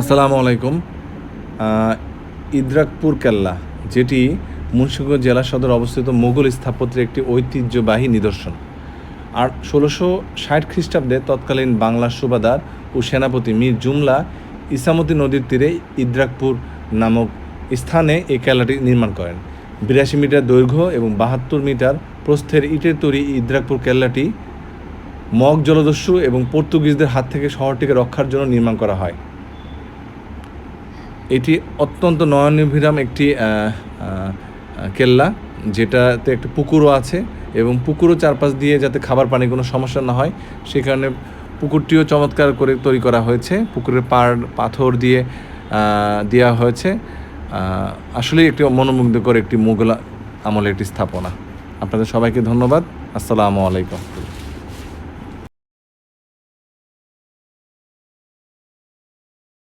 আসসালামু আলাইকুম। ইদ্রাকপুর কেল্লা, যেটি মুন্সিগঞ্জ জেলা সদর অবস্থিত মুঘল স্থাপত্যের একটি ঐতিহ্যবাহী নিদর্শন। আর ষোলোশো ষাট খ্রিস্টাব্দে তৎকালীন বাংলার সুবাদার ও সেনাপতি মীর জুমলা ইসামতি নদীর তীরে ইদ্রাকপুর নামক স্থানে এই কেল্লাটি নির্মাণ করেন। বিরাশি মিটার দৈর্ঘ্য এবং বাহাত্তর মিটার প্রস্থের ইটের তৈরি ইদ্রাকপুর কেল্লাটি মগ জলদস্যু এবং পর্তুগিজদের হাত থেকে শহরটিকে রক্ষার জন্য নির্মাণ করা হয়। এটি অত্যন্ত নয়নভিরাম একটি কেল্লা যেটাতে একটা পুকুরও আছে এবং পুকুরও চারপাশ দিয়ে যাতে খাবার পানি কোনো সমস্যা না হয় সেই কারণে পুকুরটিও চমৎকার করে তৈরি করা হয়েছে। পুকুরের পাড় পাথর দিয়ে দেওয়া হয়েছে। আহ, আসলেই একটি মনোমুগ্ধকর একটি মুঘল আমলের একটি স্থাপনা। আপনাদের সবাইকে ধন্যবাদ। আসসালামু আলাইকুম।